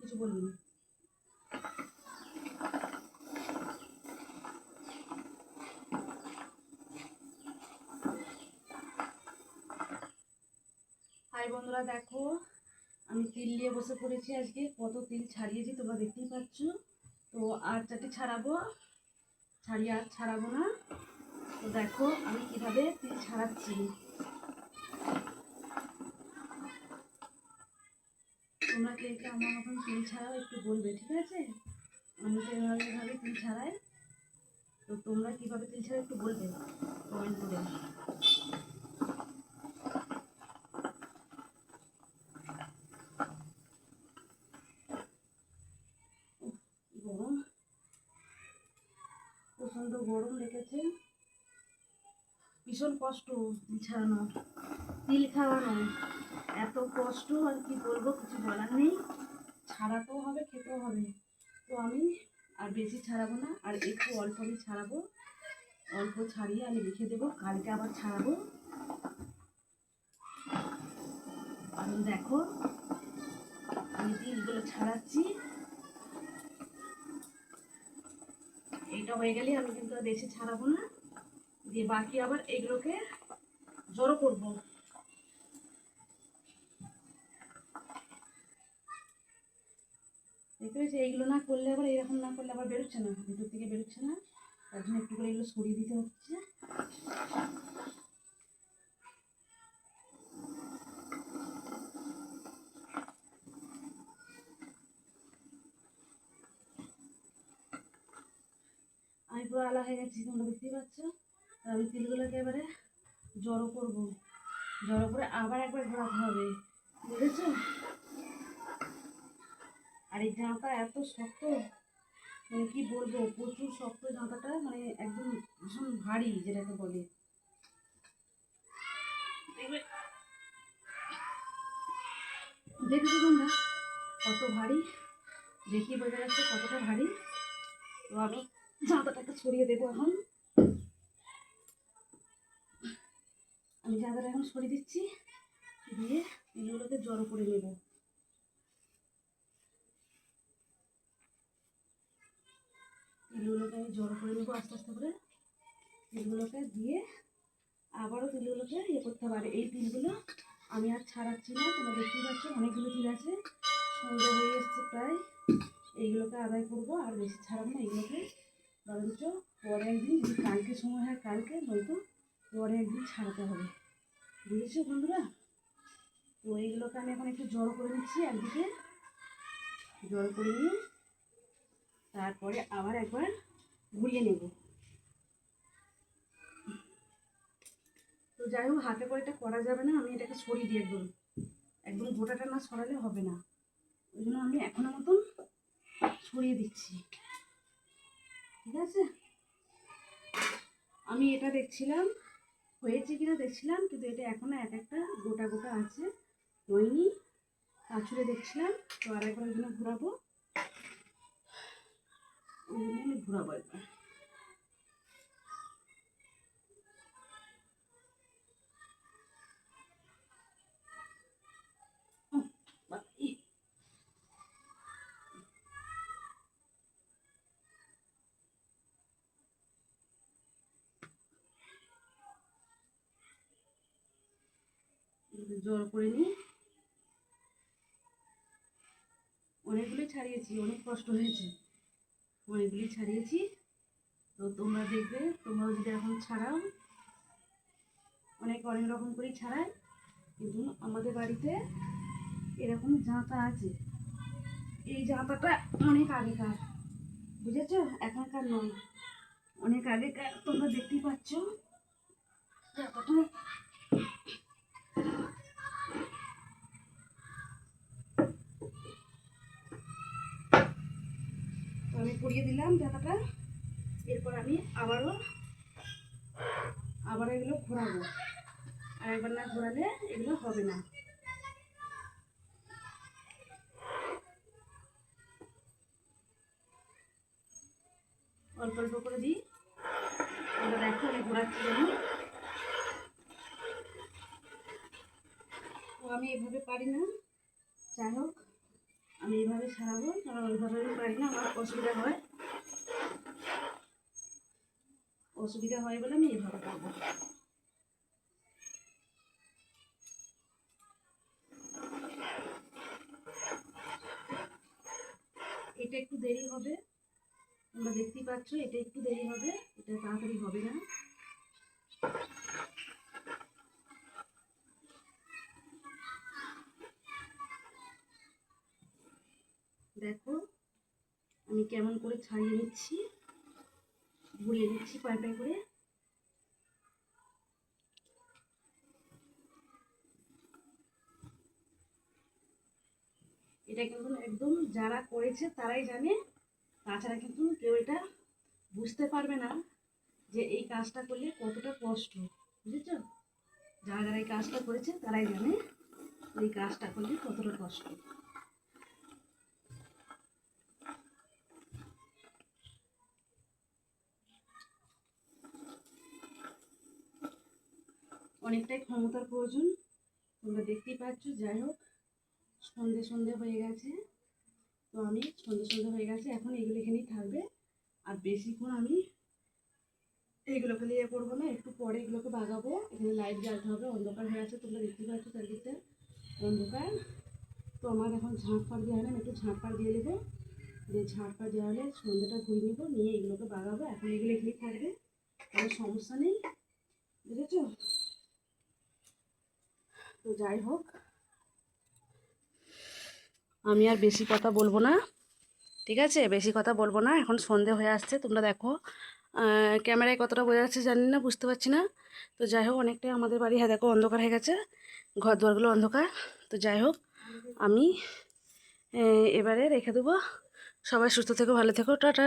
কিছু বলবি না। বন্ধুরা, দেখো, আমি তিল নিয়ে বসে পড়েছি আজকে। কত তিল ছাড়িয়েছি, তোমরা দেখতেই পাচ্ছ। তো আর চারটি ছাড়াবো? ছাড়িয়ে আর ছাড়াবো না। তো দেখো, আমি কীভাবে তিল ছাড়াচ্ছি। তোমরা কে কে আমার মতন তিল ছাড়াও একটু বলবে, ঠিক আছে? আমি তো এভাবে এভাবে তিল ছাড়াই। তো তোমরা কীভাবে তিল ছাড়া একটু বলবে কমেন্ট করে গরম। গরম লেগেছে ভীষণ কষ্ট তিল ছাড়ানো, তিল খাওয়ানো। এত কষ্ট আর কি বলব, কিছু বলার নেই। ছাড়াতেও হবে, খেতেও হবে। তো আমি আর বেশি ছাড়াবো না, আর একটু অল্প আমি ছাড়াবো। অল্প ছাড়িয়ে আমি রেখে দেবো, কালকে আবার ছাড়াবো। আমি দেখো, আমি তিলগুলো ছাড়াচ্ছি, এইটা হয়ে গেলে আমি কিন্তু বেশি ছাড়াবো না। দিয়ে বাকি আবার এগুলোকে জড়ো করব। দেখতে পেয়েছি এইগুলো না করলে আবার এরকম না করলে আবার বেরোচ্ছে না, ভিতর থেকে বেরোচ্ছে না। তার জন্য একটু করে এগুলো সরিয়ে দিতে হচ্ছে। আমি পুরো আলা হয়ে গেছি, তোমরা দেখতেই পাচ্ছ। আমি তিলগুলোকে এবারে জড়ো করব। জড়ো করে আবার একবার ঘোরাতে হবে। বুঝেছ? আর এই জামাটা এত শক্ত মানে কি বলব, প্রচুর শক্ত জামাটা মানে একদম ভীষণ ভারী যেটাকে বলে। দেখেছ তোমরা? কত ভারী? দেখি বোঝা যাচ্ছে কতটা ভারী। তো আমি জামাটাকে ছড়িয়ে দেবো এখন। আমি জামাটা এখন সরিয়ে দিচ্ছি, দিয়ে এগুলোকে জড়ো করে নেব। তিলগুলোকে আমি জড়ো করে নেব আস্তে আস্তে করে। তিলগুলোকে দিয়ে আবারও তিলগুলোকে ইয়ে করতে পারে এই তিলগুলো আমি আর ছাড়াচ্ছি না। তোমরা দেখতেই পাচ্ছ অনেকগুলো তিল আছে। সন্ধ্যে হয়ে এসছে প্রায়। এইগুলোকে আদায় করব। আর বেশি ছাড়াবো না। এইগুলোকে বরঞ্চ পরে একদিন, যদি কালকে সময় হয়, কালকে নয়তো পরে একদিন ছাড়াতে হবে। বুঝেছ বন্ধুরা? তো এইগুলোকে আমি এখন একটু জড়ো করে নিচ্ছি একদিকে। জড়ো করে নিয়ে তারপরে আবার একবার ঘুরিয়ে নেব। তো যাই হোক, হাতে করে এটা করা যাবে না, আমি এটাকে সরিয়ে দিই একদম। একদম গোটাটা না সরালে হবে না। ওই জন্য আমি এখনও মতন সরিয়ে দিচ্ছি। ঠিক আছে? আমি এটা দেখছিলাম, হয়েছে কিনা দেখছিলাম, কিন্তু এটা এখনও এক একটা গোটা গোটা আছে। হয়নি। কাছুরে দেখছিলাম, তো আর একবার ওই জন্য ঘোরাবো ওই জন্য আমি ঘোরাবো একবার। জোর করে নিই অনেকগুলো ছাড়িয়েছি অনেক কষ্ট হয়েছে অনেকগুলি ছাড়িয়েছি। তো তোমরা দেখবে, তোমরাও যদি এখন ছাড়াও, অনেক অনেক রকম করেই ছাড়ায় কিন্তু আমাদের বাড়িতে এরকম জাঁতা আছে। এই জাঁতাটা অনেক আগেকার, বুঝেছ? এখনকার নয়। অনেক আগেকার তোমরা দেখতেই পাচ্ছ। জাঁতাটা দিলাম জাতাটা এরপর আমি আবারও, আবার এগুলো ঘোরাবো। আর একবার না ঘোরালে এগুলো হবে না। অল্প অল্প করে দিই। এবার দেখো আমি ঘোরাচ্ছি আমি তো আমি এভাবে পারি না। যাই হোক, আমি এইভাবে ছাড়াবো কারণ ওইভাবে পারি না, আমার অসুবিধা হয়। অসুবিধা হয় বলে আমি এভাবে করব। এটা একটু দেরি হবে। তোমরা দেখতেই পাচ্ছ, এটা একটু দেরি হবে, এটা তাড়াতাড়ি হবে না। দেখো, আমি কেমন করে ছাড়িয়ে নিচ্ছি। নিচ্ছি পায়ে পায়ে করে। এটা কিন্তু একদম যারা করেছে তারাই জানে, তাছাড়া কিন্তু কেউ এটা বুঝতে পারবে না যে এই কাজটা করলে কতটা কষ্ট, বুঝেছ? যারা যারা এই কাজটা করেছে তারাই জানে এই কাজটা করলে কতটা কষ্ট। অনেকটাই ক্ষমতার প্রয়োজন। তোমরা দেখতেই পাচ্ছ, যাই হোক, সন্ধে সন্ধে হয়ে গেছে। তো আমি সন্ধে সন্ধে হয়ে গেছে, এখন এগুলো এখানেই থাকবে। আর বেশিক্ষণ আমি এইগুলোকে নিয়ে করব না, একটু পরে এগুলোকে বাগাবো। এখানে লাইট জ্বালতে হবে, অন্ধকার হয়ে আছে, তোমরা দেখতে পাচ্ছ চারিদিকটা অন্ধকার। তো আমার এখন ঝাঁট ফাঁট দেওয়া হলে একটু ঝাঁট ফাঁট দিয়ে দেবো দিয়ে ঝাঁট ফাঁট দেওয়া হলে সন্ধ্যাটা ঘুরে নেব, নিয়ে এগুলোকে বাগাবো। এখন এগুলো এখানেই থাকবে, কোনো সমস্যা নেই। বুঝেছ? তো যাই হোক, আমি আর বেশি কথা বলব না, ঠিক আছে? বেশি কথা বলব না, এখন সন্ধে হয়ে আসছে, তোমরা দেখো ক্যামেরায় কতটা বোঝা যাচ্ছে জানি না, বুঝতে পারছি না। তো যাই হোক, অনেকটাই আমাদের বাড়ি হ্যাঁ দেখো, অন্ধকার হয়ে গেছে, ঘর দুয়ারগুলো অন্ধকার। তো যাই হোক, আমি এবারে রেখে দেবো। সবাই সুস্থ থেকো, ভালো থেকো, টাটা।